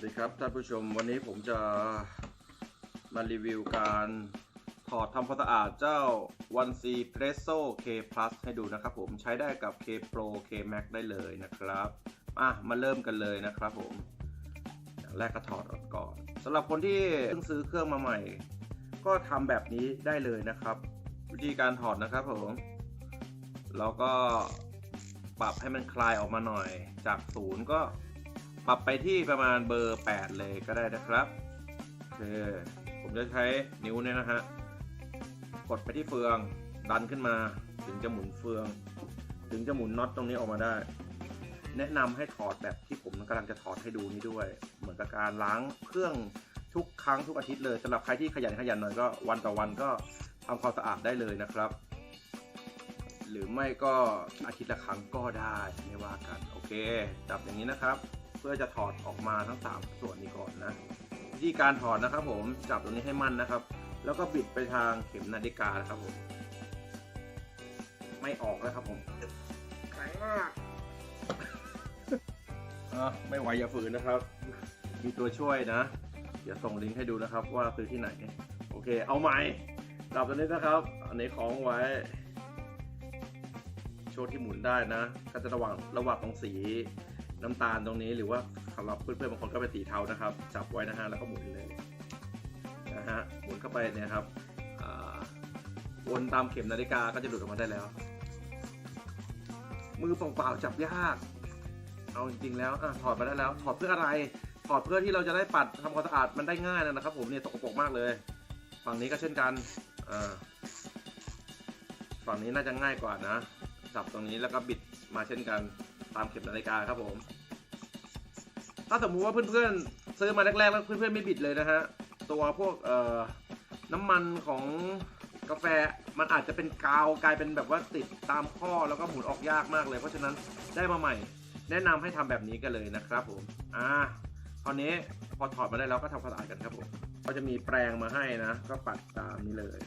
สวัสดีครับท่านผู้ชมวันนี้ผมจะมารีวิวการถอดทำความสะอาดเจ้า 1C Presso K Plus ให้ดูนะครับผมใช้ได้กับ K Pro K Max ได้เลยนะครับอะมาเริ่มกันเลยนะครับผมอย่างแรกก็ถอดออกก่อนสำหรับคนที่เพิ่งซื้อเครื่องมาใหม่ ก็ทำแบบนี้ได้เลยนะครับ วิธีการถอดนะครับผมแล้วก็ปรับให้มันคลายออกมาหน่อยจากศูนย์ก็ ปรับไปที่ประมาณเบอร์ 8 เลยก็ได้นะครับโอเคผมจะใช้นิ้วเนี่ยนะฮะ กดไปที่เฟืองดันขึ้นมา ถึงจะหมุนเฟือง ถึงจะหมุนน็อตตรงนี้ออกมาได้ แนะนำให้ถอดแบบที่ผมกำลังจะถอดให้ดูนี้ด้วย เหมือนกับการล้างเครื่องทุกครั้งทุกอาทิตย์เลยสำหรับใครที่ขยันขยันหน่อยก็วันต่อวันก็ทำความสะอาดได้เลยนะครับหรือไม่ก็อาทิตย์ละครั้งก็ได้ไม่ว่ากัน โอเค จับอย่างนี้นะครับ เพื่อจะถอดออกมาทั้ง 3 ส่วนนี้ก่อนนะวิธีการถอดนะครับ ผมจับตรงนี้ให้มั่นนะครับ แล้วก็บิดไปทางเข็มนาฬิกานะครับผมไม่ออกแล้วครับผมแข็งมากอะไม่ไหวอย่าฝืนนะครับ มีตัวช่วยนะเดี๋ยวส่งลิงก์ให้ดูนะครับ ว่าซื้อที่ไหน โอเค เอาใหม่จับตัวนี้นะครับ อันนี้ของไว้ โชว์ที่หมุนได้นะ ก็จะระหว่างระหว่างตรงสี น้ำตาลตรงนี้หรือว่าสำหรับเพื่อนๆบางคนก็เป็นสีเทานะครับ จับไว้นะฮะแล้วก็หมุนเลยนะฮะหมุนเข้าไปเนี่ยครับวนตามเข็มนาฬิกาก็จะหลุดออกมาได้แล้ว มือเปล่าๆจับยาก เอาจริงๆแล้วอถอดมาได้แล้ว ถอดเพื่ออะไร ถอดเพื่อที่เราจะได้ปัดทำความสะอาดมันได้ง่ายนะครับ ผมเนี่ยตกปรกมากเลย ฝั่งนี้ก็เช่นกันฝั่งนี้น่าจะง่ายกว่านะจับตรงนี้แล้วก็บิดมาเช่นกัน ตามเข็มนาฬิกาครับผม ถ้าสมมุติว่าเพื่อนๆซื้อมาแรกๆแล้วเพื่อนๆไม่บิดเลยนะฮะ ตัวพวกเอ่อน้ำมันของกาแฟมันอาจจะเป็นกาวกลายเป็นแบบว่าติดตามข้อแล้วก็หมุนออกยากมากเลย เพราะฉะนั้นได้มาใหม่ แนะนำให้ทำแบบนี้กันเลยนะครับผม อ่าคราวนี้พอถอดมาได้แล้วก็ทำความสะอาดกันครับผมก็จะมีแปรงมาให้นะ ก็ปัดตามนี้เลย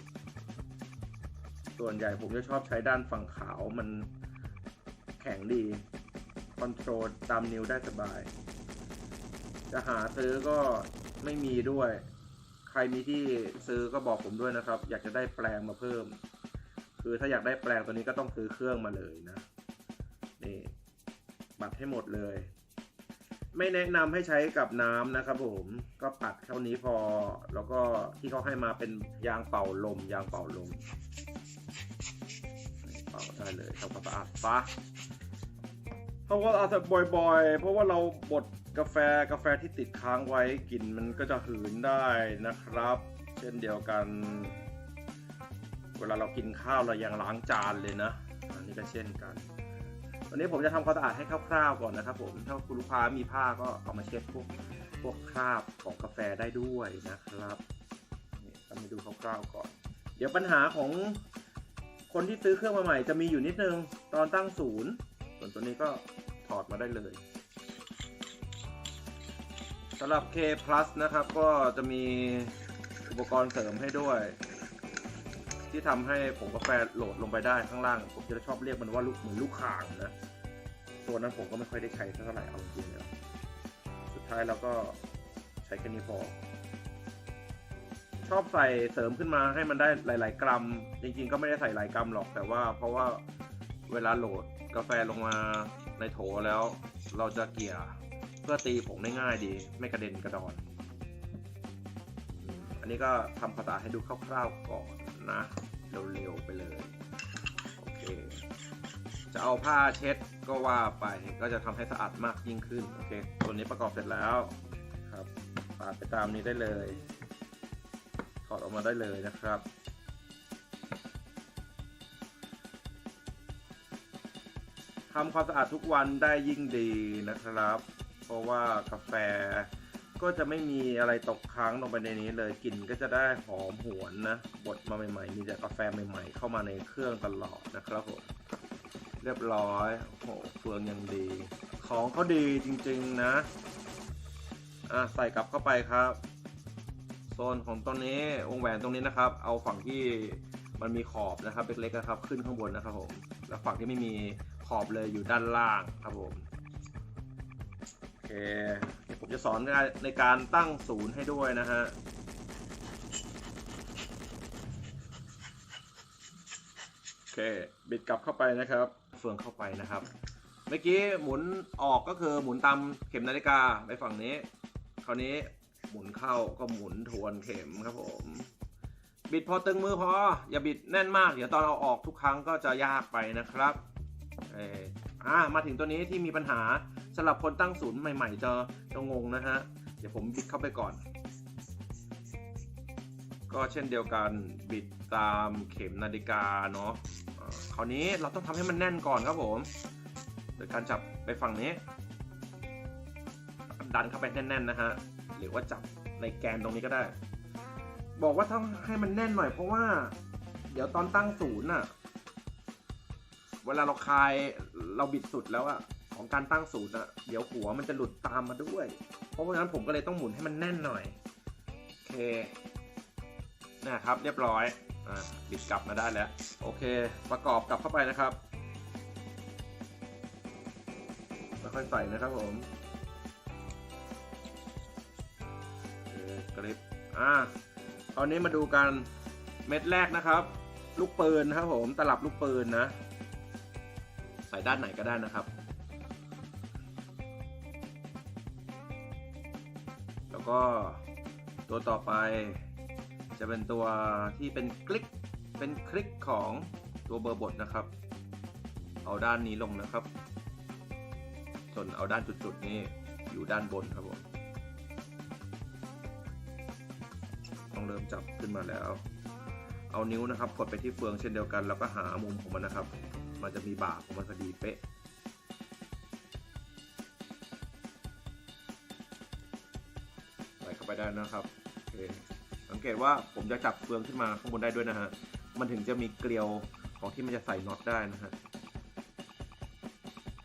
ส่วนใหญ่ผมจะชอบใช้ด้านฝั่งขาวมันแข็งดี คอนโทรลตามนิ้วได้สบาย จะหาซื้อก็ไม่มีด้วย ใครมีที่ซื้อก็บอกผมด้วยนะครับ อยากจะได้แปลงมาเพิ่ม คือถ้าอยากได้แปลงตัวนี้ก็ต้องซื้อเครื่องมาเลยนะนี่ปัดให้หมดเลย ไม่แนะนำให้ใช้กับน้ำนะครับผมก็ปัดเท่านี้พอ แล้วก็ที่เขาให้มาเป็นยางเป่าลม ยางเป่าลมเป่าได้เลยทำความสะอาดซะ ทำความสะอาดบ่อยๆ เพราะว่าเราบดกาแฟกาแฟที่ติดค้างไว้กลิ่นมันก็จะหืนได้นะครับ เช่นเดียวกัน เวลาเรากินข้าวเรายังล้างจานเลยนะ อันนี้ก็เช่นกัน วันนี้ผมจะทำความสะอาดให้คร่าวๆก่อนนะครับผม ถ้าคุณลูกค้ามีผ้าก็เอามาเช็ดพวกพวกคราบของกาแฟได้ด้วยนะครับนี่ทำให้ดูคร่าวๆก่อน เดี๋ยวปัญหาของคนที่ซื้อเครื่องมาใหม่จะมีอยู่นิดนึงตอนตั้งศูนย์ ส่วนตัวนี้ก็ถอดมาได้เลยสำหรับ K Plus นะครับ ก็จะมีอุปกรณ์เสริมให้ด้วย ที่ทำให้ผงกาแฟโหลดลงไปได้ข้างล่าง ผมจะชอบเรียกมันว่าลูกเหมือนลูกข่างนะ ตัวนั้นผมก็ไม่ค่อยได้ใช้เท่าไหร่เอาจริงๆแล้วสุดท้ายเราก็ใช้แค่นี้พอ ชอบใส่เสริมขึ้นมาให้มันได้หลาย ๆ กรัม จริง ๆ ก็ไม่ได้ใส่หลายกรัมหรอกแต่ว่าเพราะว่าเวลาโหลด กาแฟลงมาในโถแล้ว เราจะเกี่ยเพื่อตีผงได้ง่ายดี ไม่กระเด็นกระดอน อันนี้ก็ทำภาษาให้ดูคร่าวๆก่อนนะ เร็วๆไปเลย โอเค จะเอาผ้าเช็ดก็ว่าไปก็จะทำให้สะอาดมากยิ่งขึ้น โอเคตัวนี้ประกอบเสร็จแล้วครับปาดไปตามนี้ได้เลย ถอดออกมาได้เลยนะครับ ทำความสะอาดทุกวันได้ยิ่งดีนะครับ เพราะว่ากาแฟก็จะไม่มีอะไรตกค้างลงไปในนี้เลยกลิ่นก็จะได้หอมหวนนะบดมาใหม่ๆ มีแต่กาแฟใหม่ๆ เข้ามาในเครื่องตลอดนะครับผมเรียบร้อยโอ้โหเฟืองยังดี ของเขาดีจริงๆนะอะใส่กลับเข้าไปครับ โซนของตรงนี้วงแหวนตรงนี้นะครับ เอาฝั่งที่มันมีขอบนะครับเล็กๆนะครับ ขึ้นข้างบนนะครับผม แล้วฝั่งที่ไม่มีขอบเลยอยู่ด้านล่างครับผมโอเคเรียบผมจะสอนในการตั้งศูนย์ให้ด้วยนะฮะโอเคบิดกลับเข้าไปนะครับ เฟืองเข้าไปนะครับ เมื่อกี้หมุนออกก็คือหมุนตามเข็มนาฬิกาไปฝั่งนี้ คราวนี้หมุนเข้าก็หมุนทวนเข็มครับผม บิดพอตึงมือพอ อย่าบิดแน่นมาก เดี๋ยวตอนเอาออกทุกครั้งก็จะยากไปนะครับเอออ่ามาถึงตัวนี้ที่มีปัญหาสำหรับคนตั้งศูนย์ใหม่ ๆ จะจะงงนะฮะ เดี๋ยวผมบิดเข้าไปก่อน ก็เช่นเดียวกันบิดตามเข็มนาฬิกาเนาะคราวนี้เราต้องทำให้มันแน่นก่อนครับผมโดยการจับไปฝั่งนี้ ดันเข้าไปแน่นๆนะฮะ หรือว่าจับในแกนตรงนี้ก็ได้ บอกว่าต้องให้มันแน่นหน่อยเพราะว่า เดี๋ยวตอนตั้งศูนย์น่ะเวลาเราคลายเราบิดสุดแล้วอะของการตั้งศูนย์อะเดี๋ยวหัวมันจะหลุดตามมาด้วย เพราะฉะนั้นผมก็เลยต้องหมุนให้มันแน่นหน่อยโอเคนะครับเรียบร้อยอ่าบิดกลับมาได้แล้ว โอเค ประกอบกลับเข้าไปนะครับค่อยๆใส่นะครับผมเกริปอ่า ตอนนี้มาดูกันเม็ดแรกนะครับ ลูกปืนนะครับผมตลับลูกปืนนะ ใส่ด้านไหนก็ได้นะครับ แล้วก็ตัวต่อไปจะเป็นตัวที่เป็นคลิกเป็นคลิกของตัวเบอร์บทนะครับ เอาด้านนี้ลงนะครับ ส่วนเอาด้านจุดๆนี้อยู่ด้านบนครับผม เริ่มจับขึ้นมาแล้ว เอานิ้วนะครับ กดไปที่เฟืองเช่นเดียวกัน แล้วก็หามุมของมันนะครับ มันจะมีบาของมันพอดีเป๊ะใส่เข้าไปได้นะครับสังเกตว่าผมจะจับเฟืองขึ้นมาข้างบนได้ด้วยนะฮะ มันถึงจะมีเกลียวของที่มันจะใส่น็อตได้นะฮะ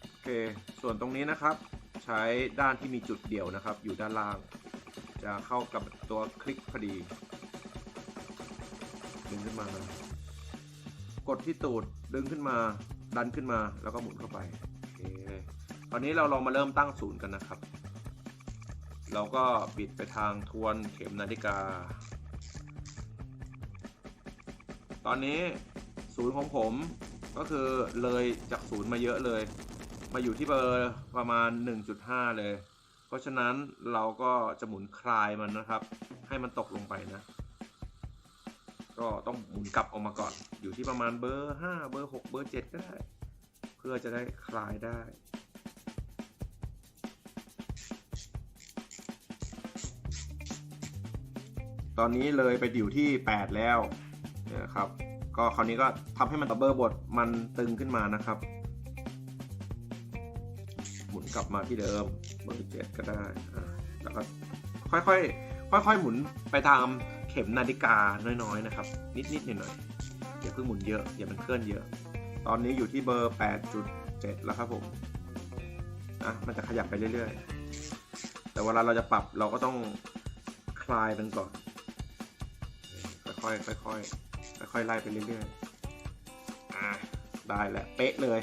โอเค ส่วนตรงนี้นะครับ ใช้ด้านที่มีจุดเดี่ยวนะครับ อยู่ด้านล่าง จะเข้ากับตัวคลิกพอดี ดึงขึ้นมา กดที่ตูดดึงขึ้นมา ดันขึ้นมาแล้วก็หมุนเข้าไปโอเคตอนนี้เราลองมาเริ่มตั้งศูนย์กันนะครับ เราก็บิดไปทางทวนเข็มนาฬิกา ตอนนี้ศูนย์ของผมก็คือเลยจากศูนย์มาเยอะเลย มาอยู่ที่เบอร์ประมาณ 1.5 เลย เพราะฉะนั้นเราก็จะหมุนคลายมันนะครับ ให้มันตกลงไปนะ ก็ต้องหมุนกลับออกมาก่อน อยู่ที่ประมาณเบอร์ 5 เบอร์ 6 เบอร์ 7 ก็ได้ เพื่อจะได้คลายได้ ตอนนี้เลยไปอยู่ที่ 8 แล้วนะครับ ก็คราวนี้ก็ทำให้มันตัวเบอร์บทมันตึงขึ้นมานะครับ หมุนกลับมาที่เดิมเบอร์เจ็ดก็ได้แล้วก็ค่อยๆค่อยๆหมุนไปตาม ข็มนาฬิกาน้อยๆนะครับ นิดๆหน่อยๆอย่าเพิ่งหมุนเยอะอย่ามันเคลื่อนเยอะ ตอนนี้อยู่ที่เบอร์ 8.7 แล้วครับผมอะมันจะขยับไปเรื่อยๆ แต่เวลาเราจะปรับเราก็ต้องคลายมันก่อน ค่อยๆค่อยๆค่อยๆไล่ไปเรื่อยๆอะได้แล้วเป๊ะเลย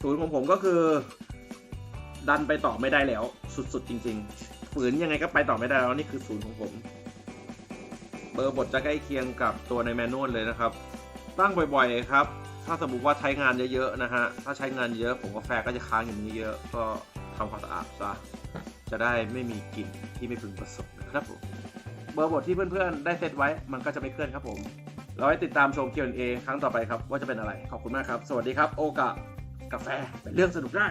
ศูนย์ของผมก็คือ ดันไปต่อไม่ได้แล้ว สุดๆจริง ๆ ฝืนยังไงก็ไปต่อไม่ได้แล้วนี่คือศูนย์ของผม เบอร์บทจะใกล้เคียงกับตัวในแมนนวลเลยนะครับ ตั้งบ่อยๆครับ ถ้าสมมติว่าใช้งานเยอะๆนะฮะ ถ้าใช้งานเยอะผมกาแฟก็จะค้างอย่างนี้เยอะ ก็ทำความสะอาดซะ จะได้ไม่มีกลิ่นที่ไม่พึงประสงค์นะครับผม เบอร์บทที่เพื่อนๆได้เซตไว้มันก็จะไม่เคลื่อนครับผมเราให้ติดตามชม Q&A ครั้งต่อไปครับว่าจะเป็นอะไร ขอบคุณมากครับ สวัสดีครับ โอกะกาแฟเป็นเรื่องสนุกได้